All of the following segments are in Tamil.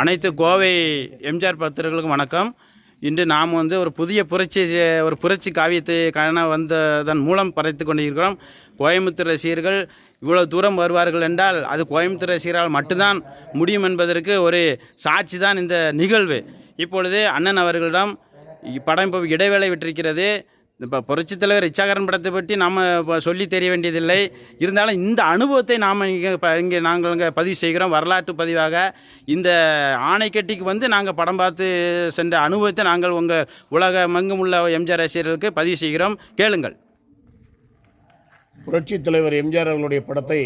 அனைத்து கோவை எம்ஜிஆர் பக்தர்களுக்கும் வணக்கம். இன்று நாம் வந்து ஒரு புதிய புரட்சி ஒரு புரட்சி காவியத்தை காண வந்ததன் மூலம் பறைத்து கொண்டிருக்கிறோம். கோயம்புத்தூர் ரசிகர்கள் இவ்வளோ தூரம் வருவார்கள் என்றால் அது கோயம்புத்தூர் ரசிகரால் மட்டும்தான் முடியும் என்பதற்கு ஒரு சாட்சி தான் இந்த நிகழ்வு. இப்பொழுது அண்ணன் அவர்களிடம் படம் இப்போ இடைவேளை விட்டிருக்கிறது. இப்போ புரட்சித் தலைவர் இச்சாகரன் படத்தை பற்றி நாம் இப்போ சொல்லி தெரிய வேண்டியதில்லை. இருந்தாலும் இந்த அனுபவத்தை நாம் இங்கே இப்போ இங்கே நாங்கள் இங்கே பதிவு செய்கிறோம். வரலாற்று பதிவாக இந்த ஆணைக்கட்டிக்கு வந்து நாங்கள் படம் பார்த்து சென்ற அனுபவத்தை நாங்கள் உங்கள் உலகமெங்கும் உள்ள எம்ஜிஆர் ரசிகர்களுக்கு பதிவு செய்கிறோம். கேளுங்கள். புரட்சித் தலைவர் எம்ஜிஆர் அவர்களுடைய படத்தை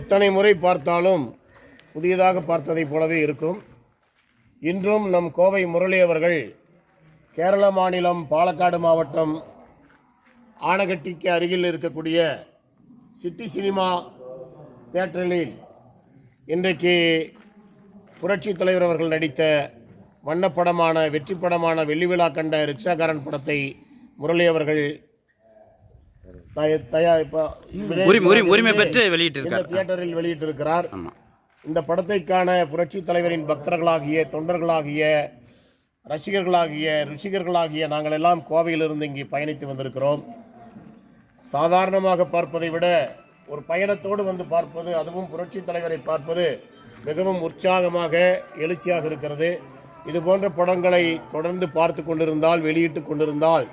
எத்தனை முறை பார்த்தாலும் புதியதாக பார்த்ததைப் போலவே இருக்கும். இன்றும் நம் கோவை முரளி அவர்கள் கேரள மாநிலம் பாலக்காடு மாவட்டம் ஆனகட்டிக்கு அருகில் இருக்கக்கூடிய சிட்டி சினிமா தியேட்டரில் இன்றைக்கு புரட்சித் தலைவர் அவர்கள் நடித்த வண்ணப்படமான வெற்றி படமான வெள்ளி விழா கண்ட ரிக்ஷாக்காரன் படத்தை முரளி அவர்கள் உரிமை பெற்று இந்த வெளியிட்டிருக்கார். தியேட்டரில் வெளியிட்டிருக்கிறார். இந்த படத்தை காண புரட்சி தலைவரின் பக்தர்களாகிய தொண்டர்களாகிய ரசிகர்களாகிய ருசிகர்களாகிய நாங்கள் எல்லாம் கோவையிலிருந்து இங்கே பயணித்து வந்திருக்கிறோம். சாதாரணமாக பார்ப்பதை விட ஒரு பயணத்தோடு வந்து பார்ப்பது அதுவும் புரட்சி தலைவரை பார்ப்பது மிகவும் உற்சாகமாக எழுச்சியாக இருக்கிறது. இது போன்ற படங்களை தொடர்ந்து பார்த்து கொண்டிருந்தால் வெளியிட்டு கொண்டிருந்தால்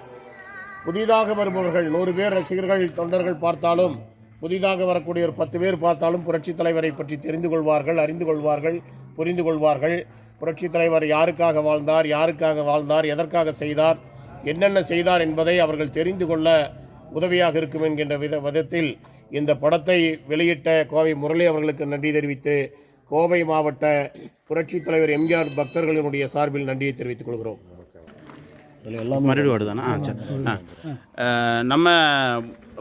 புதிதாக வருபவர்கள் நூறு பேர் ரசிகர்கள் தொண்டர்கள் பார்த்தாலும் புதிதாக வரக்கூடிய ஒரு பத்து பேர் பார்த்தாலும் புரட்சித் தலைவரை பற்றி தெரிந்து கொள்வார்கள் அறிந்து கொள்வார்கள் புரிந்து கொள்வார்கள். புரட்சித் தலைவர் யாருக்காக வாழ்ந்தார் யாருக்காக வாழ்ந்தார் எதற்காக செய்தார் என்னென்ன செய்தார் என்பதை அவர்கள் தெரிந்து கொள்ள உதவியாக இருக்கும் என்கின்ற வித விதத்தில் இந்த படத்தை வெளியிட்ட கோவை முரளி அவர்களுக்கு நன்றி தெரிவித்து கோவை மாவட்ட புரட்சித் தலைவர் எம்ஜிஆர் பக்தர்களினுடைய சார்பில் நன்றியை தெரிவித்துக் கொள்கிறோம். மறுபடியும் ஓடுதானா ஆ சரி. நம்ம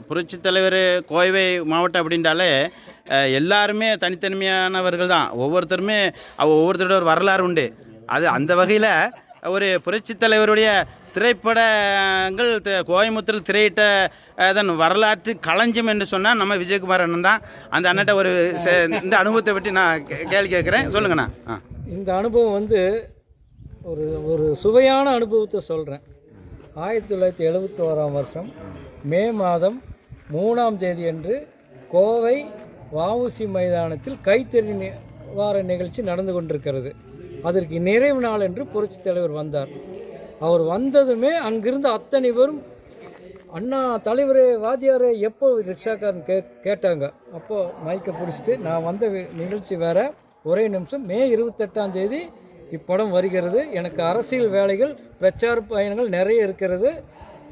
புரட்சித் தலைவர் கோவை மாவட்டம் அப்படின்றாலே எல்லாருமே தனித்தன்மையானவர்கள் தான். ஒவ்வொருத்தருமே ஒவ்வொருத்தரோட ஒரு வரலாறு உண்டு. அது அந்த வகையில் ஒரு புரட்சித் தலைவருடைய திரைப்படங்கள் கோயம்புத்தூர் திரையிட்ட அதன் வரலாற்று களஞ்சியம் என்று சொன்னால் நம்ம விஜயகுமார் அண்ணன் தான். அந்த அண்ணட்ட ஒரு இந்த அனுபவத்தை பற்றி நான் கே- கேள்வி கேட்குறேன். சொல்லுங்கண்ணா. இந்த அனுபவம் வந்து ஒரு ஒரு சுவையான அனுபவத்தை சொல்கிறேன் ஆயிரத்தி தொள்ளாயிரத்தி எழுபத்தி ஓராம் வருஷம் மே மாதம் மூணாம் தேதி அன்று கோவை வஉசி மைதானத்தில் கைத்தறி நி- வார நிகழ்ச்சி நடந்து கொண்டிருக்கிறது. அதற்கு நிறைவு நாள் என்று புரட்சி தலைவர் வந்தார். அவர் வந்ததுமே அங்கிருந்து அத்தனை பேரும் அண்ணா தலைவரே வாத்தியாரே எப்போ ரிக்ஷாக்காரன் கே கேட்டாங்க. அப்போது மைக்கை பிடிச்சிட்டு நான் வந்த நிகழ்ச்சி வேற. ஒரே நிமிஷம் மே இருபத்தெட்டாம் தேதி இப்படம் வருகிறது. எனக்கு அரசியல் வேலைகள் பிரச்சார பயணங்கள் நிறைய இருக்கிறது.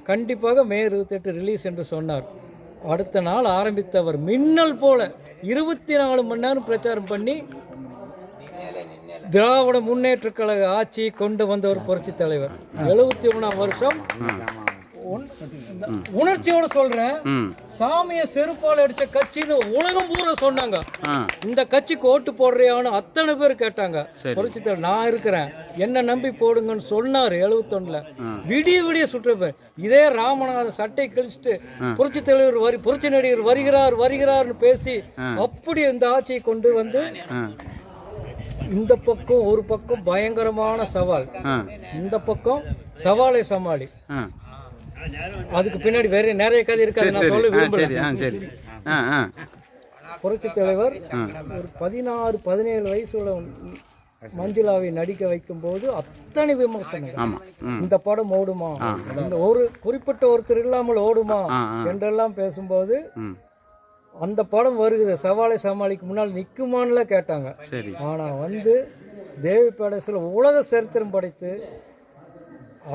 கண்டிப்பாக மே இருபத்தெட்டு ரிலீஸ் என்று சொன்னார். அடுத்த நாள் ஆரம்பித்தவர் மின்னல் போல இருபத்தி நாலு மணி நேரம் பிரச்சாரம் பண்ணி திராவிட முன்னேற்ற கழக ஆட்சி கொண்டு வந்தவர் புரட்சி தலைவர். எழுபத்தி ஒன்றாம் வருஷம் உணர்ச்சியோட சொல்றேன். சாமியை செருப்பால் அடிச்ச கட்சின்னு உலகம் பூரா சொன்னாங்க. இந்த கட்சிக்கு ஓட்டு போடுறியான்னு அத்தனை பேர் கேட்டாங்க. புரட்சி நான் இருக்கிறேன். என்ன நம்பி போடுங்கன்னு சொன்னார் எழுபத்தொன்னுல விடிய விடிய சுற்றுப்பேன் இதே ராமநாதன் சட்டை கழிச்சிட்டு புரட்சி தலைவர் வரி புரட்சி நடிகர் வருகிறார் வருகிறார்னு பேசி அப்படி இந்த ஆட்சியை கொண்டு வந்து இந்த பக்கம் ஒரு பக்கம் பயங்கரமான சவால். இந்த பக்கம் சவாலை சமாளி. அதுக்கு பின்னாடி வேற நிறைய கதை இருக்காது நான் சொல்ல சரி. ஆ சரி. விரும்பல. ஆ சரி. ஆ ஆ. புரட்சி தலைவர் ஒரு பதினாறு பதினேழு வயசுல மஞ்சுளாவை நடிக்க வைக்கும்போது அத்தனை விமர்சனங்கள். ஆமாம் ம். இந்த படம் ஓடுமா? இந்த ஒரு குறிப்பிட்ட ஒருத்தர் இல்லாமல் ஓடுமா. என்றெல்லாம் பேசும்போது அந்த படம் வருகுது. சவாலை சமாளிக்கு முன்னால் நிற்குமான்ல கேட்டாங்க. சரி. ஆனா வந்து தேவி பேடஸில் உலக சரித்திரம் படைத்து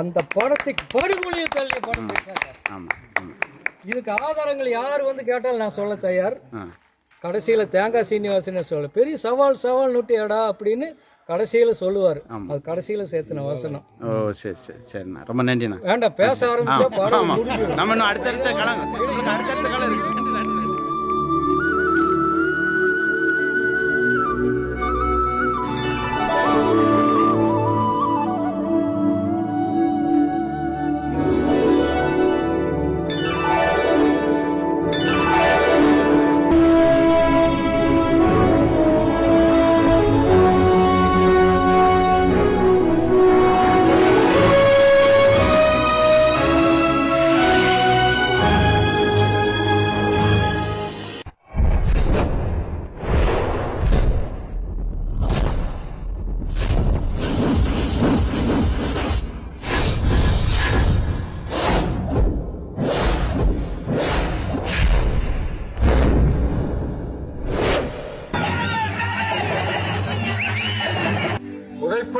அந்த படத்தை படுகொலியில் தள்ளிய படம் இதுக்கு ஆதாரங்கள் யார் வந்து கேட்டாலும் நான் சொல்ல தயார். கடைசியில் தேங்காய் சீனிவாசன் சொல்ல பெரிய சவால் சவால் நூட்டியாடா அப்படின்னு கடைசியில் சொல்லுவார். அது கடைசியில் சேர்த்துன வசனம். ஓ சரி சரி சரிண்ணா. ரொம்ப நன்றிண்ணா. வேண்டாம் பேச ஆரம்பிச்சா படம் நம்ம இன்னும் அடுத்தடுத்த நமக்கு அடுத்தடுத்த களம்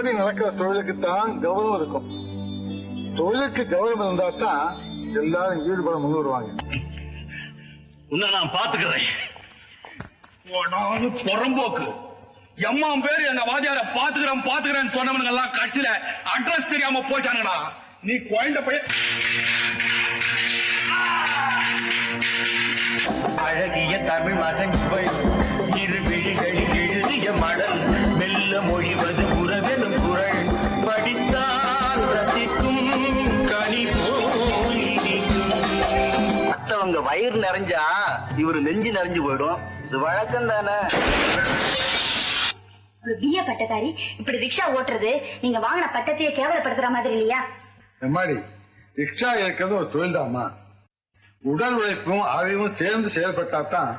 முறைப்படி நடக்கிற தொழிலுக்கு தான் கௌரவம் இருக்கும். தொழிலுக்கு கௌரவம் இருந்தா தான் எல்லாரும் ஈடுபட முன் வருவாங்க. உன்னை நான் பாத்துக்கிறேன் புறம்போக்கு. எம்மா பேர் எங்க வாதியார பாத்துக்கிறேன் பாத்துக்கிறேன்னு சொன்னவனுங்க எல்லாம் கட்சியில அட்ரஸ் தெரியாம போயிட்டானுடா நீ குழந்தை பையன் அழகிய தமிழ் மகன் இரு விழிகளில் எழுதிய மடல் மெல்ல மொழிவது. வயிறு நிறைஞ்சா இவரு நெஞ்சு நிறைஞ்சு போயிடும். இது வழக்கம் தானே. ஒரு பிஏ பட்டதாரி இப்படி ரிக்ஷா ஓட்டுறது நீங்க வாங்கின பட்டத்தையே கேவலப்படுத்துற மாதிரி இல்லையா? எம்மாடி ரிக்ஷா இருக்கிறது ஒரு தொழில் தாம்மா உடல் உழைப்பும் அறிவும் சேர்ந்து செயல்பட்டா தான்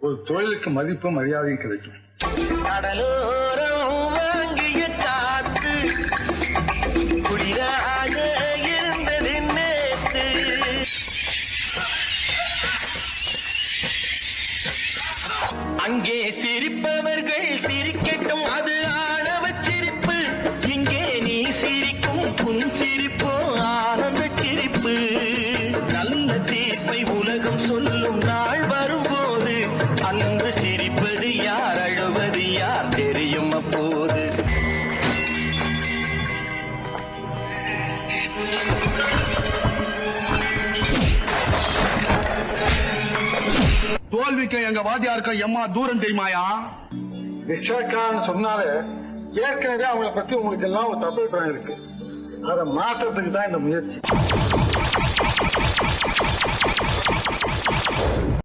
ஒரு தொழிலுக்கு மதிப்பும் மரியாதையும் கிடைக்கும். கடலோரம் அங்கே சிரிப்பவர்கள் சிரிக்கட்டும். அது ஆணவ சிரிப்பு. இங்கே நீ சிரிக்கும். புன் சிரிப்போ ஆனந்த சிரிப்பு. நல்ல தீர்ப்பை உலகம் சொல்லும் நாள் வரும்போது அன்று சிரி தோல்விக்கு எங்க வாதியாருக்கு எம்மா தூரம் தெரியுமாயா? ரிக்ஷாக்காரன் சொன்னாலே ஏற்கனவே அவங்கள பத்தி உங்களுக்கு எல்லாம் ஒரு தப்பு இருக்கு. அதை மாற்றத்துக்கு தான் இந்த முயற்சி.